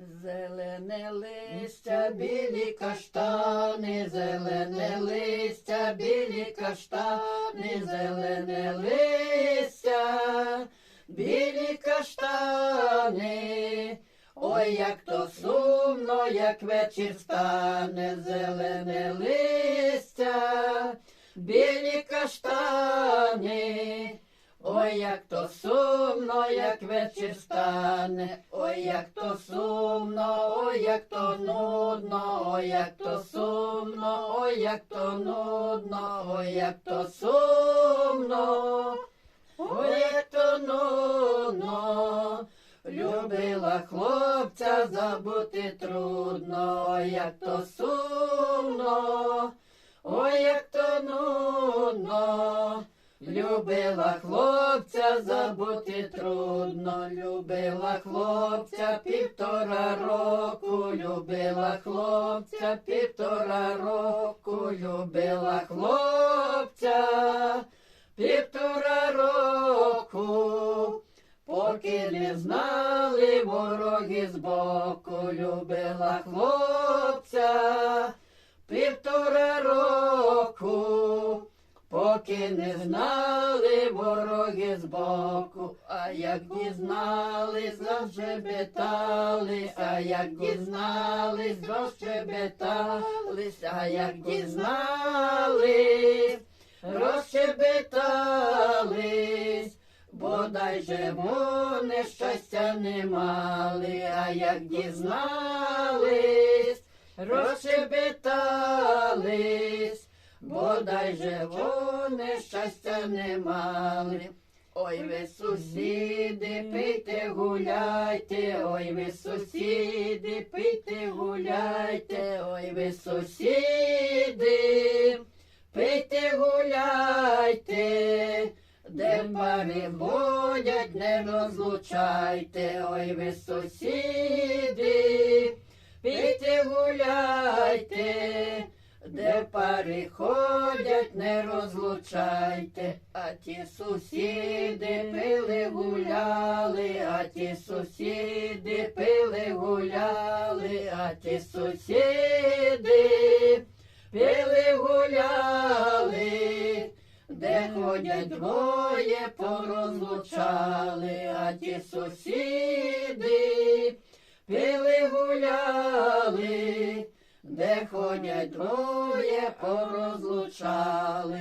Зелене листя, білі каштани, зелене листя, білі каштани, зелене листя, білі каштани. Ой, як то сумно, як вечір стане, зелене листя, білі каштани. Ой, як то сумно, як вечір стане, ой, як то сумно, ой, як то нудно, ой, як то сумно, ой, як то нудно, ой, як то сумно, ой, як то нудно. Любила хлопця забути трудно, ой, як то сумно, ой, як то нудно. Любила хлопця забути трудно, любила хлопця півтора року, любила хлопця півтора року, любила хлопця півтора року, поки не знали вороги збоку, любила хлопця півтора року. Поки не знали вороги збоку, а як дізнались, зажебетались, а як дізнались, розчебетались, а як дізнались, розчебетались, бодай же вони щастя не мали, а як дізнались, розчебетались. Бодай же вони щастя не мали. Ой ви сусіди, пийте, гуляйте, ой ви сусіди, пийте, гуляйте, ой ви сусіди, пийте, гуляйте, де пари водять, не розлучайте, ой ви сусіди, пийте, гуляйте. Пари ходять, не розлучайте, а ті сусіди пили гуляли, а ті сусіди пили гуляли, а ті сусіди пили гуляли, де ходять двоє порозлучали, а ті сусіди пили гуляли де коня двоє порозлучали.